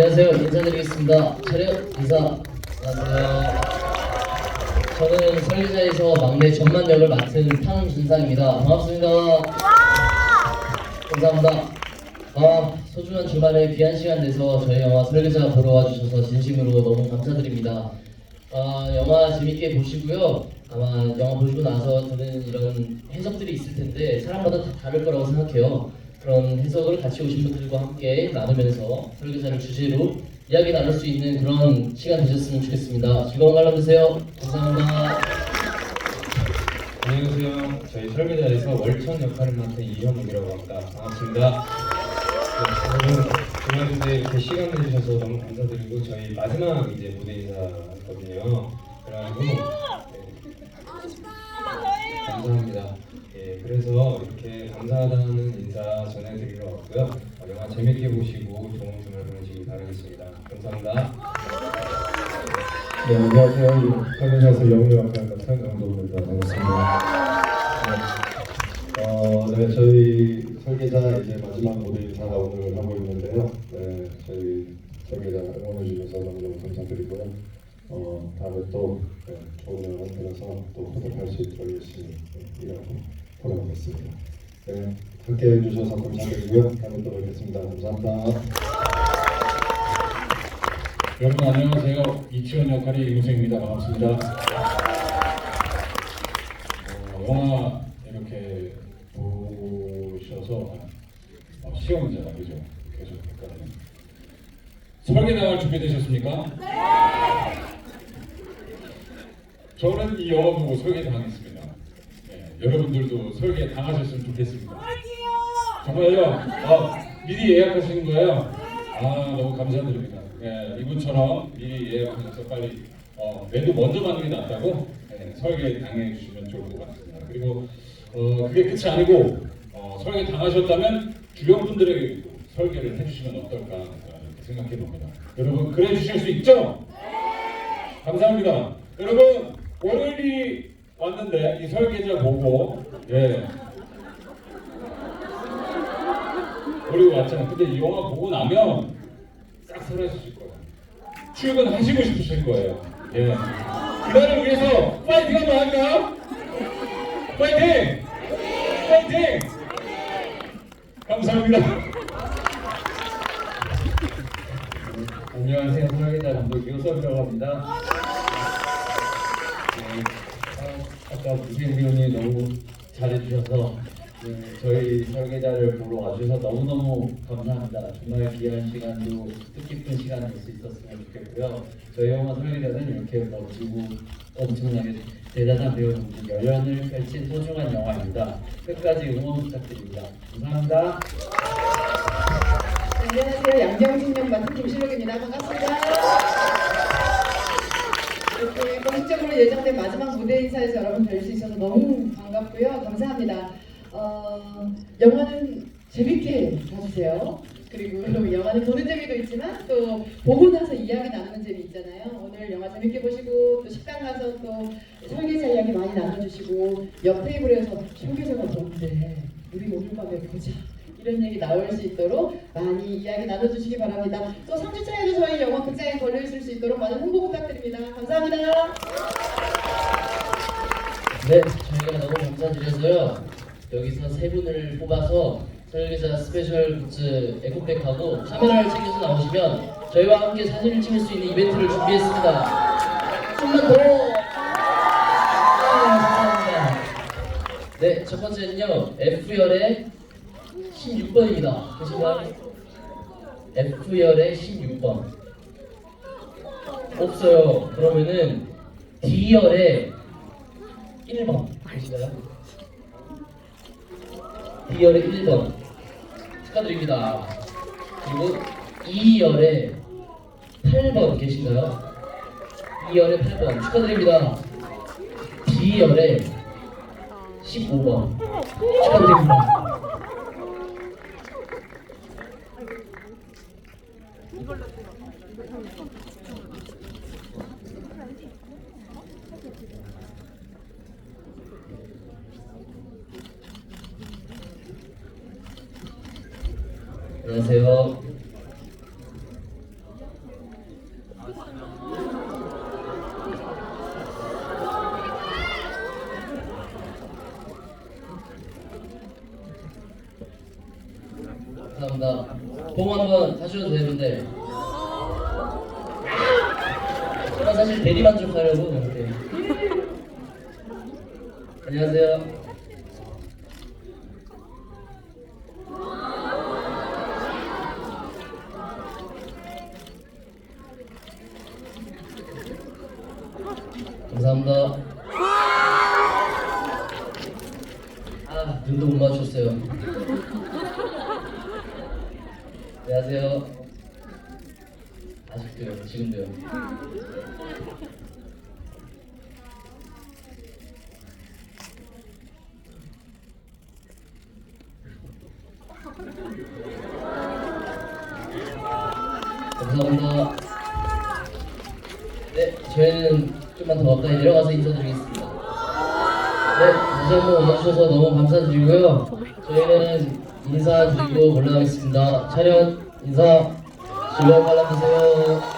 안녕하세요. 인사드리겠습니다. 차렷 인사. 안녕하세요. 저는 설계자에서 막내 전만 역을 맡은 탕준상입니다. 반갑습니다. 감사합니다. 아, 소중한 주말에 귀한 시간 내서 저희 영화 설계자 보러 와주셔서 진심으로 너무 감사드립니다. 아, 영화 재밌게 보시고요. 아마 영화 보시고 나서 저는 이런 해석들이 있을 텐데 사람마다 다 다를 거라고 생각해요. 그런 해석을 같이 오신 분들과 함께 나누면서 설계자를 주제로 이야기 나눌 수 있는 그런 시간 되셨으면 좋겠습니다. 즐거운 관람 되세요. 감사합니다. 안녕하세요. 저희 설계자에서 월천 역할을 맡은 이현욱이라고 합니다. 반갑습니다. 네, 오늘 정말 근데 이렇게 시간 내주셔서 너무 감사드리고 저희 마지막 이제 무대 인사거든요. 그래가지고 네, 감사합니다. 예, 그래서 이렇게 감사하다는 인사 전해드리러 왔고요. 어, 영화 재밌게 보시고 좋은 주말 보내시길 바라겠습니다. 감사합니다. 네, 안녕하세요. 설계자에서 영유 역할 맡은 강동입니다. 반갑습니다. 네, 어, 네, 저희 설계자 이제 마지막 무대 인사가 오늘 하고 있는데요. 네, 저희 설계자 응원해 주셔서 너무너무 감사드리고요. 어, 다음에 또 네, 좋은 날 만들어서 또 보답할 수 있도록 열심히 네, 일하고 돌아오겠습니다. 네, 함께 해주셔서 감사드리고요. 다음에 또 뵙겠습니다. 감사합니다. 여러분 안녕하세요. 이치원 역할의 임우생입니다. 반갑습니다. 어, 영화 이렇게 보셔서 어, 시험이잖아, 그죠? 계속 헷갈리네. 설계 나갈 준비되셨습니까? 네. 저는 이 영화 보고 설계 당했습니다. 네, 여러분들도 설계 당하셨으면 좋겠습니다. 정말요? 아, 미리 예약하시는 거예요? 아, 너무 감사드립니다. 예, 이분처럼 미리 예약하셔서 빨리 어, 매도 먼저 받는 게 낫다고 예, 설계 당해 주시면 좋을 것 같습니다. 그리고 어, 그게 끝이 아니고 어, 설계 당하셨다면 주변 분들에게 설계를 해주시면 어떨까 생각해 봅니다. 여러분 그래 주실 수 있죠? 감사합니다. 여러분 월요일이 왔는데 이 설계자 보고 예. 그리고 왔잖아. 근데 이 영화 보고 나면 싹 사라지실 거예요. 출근하시고 싶으실 거예요. 예. 그날을 위해서 파이팅 한번 할까요? 파이팅! 파이팅! 감사합니다. 안녕하세요. 설계자 감독 유섭이라고 합니다. 네, 아, 아까 무생 배우님 너무 잘해주셔서 네, 저희 설계자를 보러 와주셔서 너무너무 감사합니다. 정말 귀한 시간도 뜻깊은 시간 될 수 있었으면 좋겠고요. 저희 영화 설계자는 이렇게 멋지고 엄청나게 대단한 배우분들 열연을 펼친 소중한 영화입니다. 끝까지 응원 부탁드립니다. 감사합니다. 안녕하세요. 양정신 역 맡은 김실록입니다. 반갑습니다. 공식적으로 예정된 마지막 무대 인사에서 여러분 뵐 수 있어서 너무 반갑고요. 감사합니다. 어, 영화는 재밌게 봐주세요. 그리고 영화는 보는 재미도 있지만 또 보고 나서 이야기 나누는 재미 있잖아요. 오늘 영화 재밌게 보시고 또 식당 가서 또 설계자 이야기 많이 나눠주시고 옆 테이블에서 설계자가 좋은데 우리 오늘 밤에 보자. 이런 얘기 나올 수 있도록 많이 이야기 나눠주시기 바랍니다. 또 3주차에도 저희 영화 극장에 걸려 있을 수 있도록 많은 홍보 부탁드립니다. 감사합니다. 네, 저희가 너무 감사드려서요. 여기서 세 분을 뽑아서 설계자 스페셜 굿즈 에코백하고 카메라를 챙겨서 나오시면 저희와 함께 사진을 찍을 수 있는 이벤트를 준비했습니다. 좀만 더. 네, 감사합니다. 네, 첫 번째는요. F열의 16번입니다. 계신가요? F열의 16번. 없어요. 그러면은 D열의 1번 계신가요? D열의 1번 축하드립니다. 그리고 2열의 8번 계신가요? 2열의 8번 축하드립니다. D열의 15번 축하드립니다. 안녕하세요. 봄 한번 타셔도 되는데. 제가 사실 대리만족하려고 이렇게. 안녕하세요. 감사합니다. 아, 눈도 못 맞췄어요. 안녕하세요. 아직도요, 지금도요. 감사합니다. 네, 저희는 좀만 더 가까이 내려가서 인사드리겠습니다. 네, 다시 한번 와주셔서 너무 감사드리고요. 저희는 인사드리고 올라가겠습니다. 촬영 인사 즐거운 관람 되세요.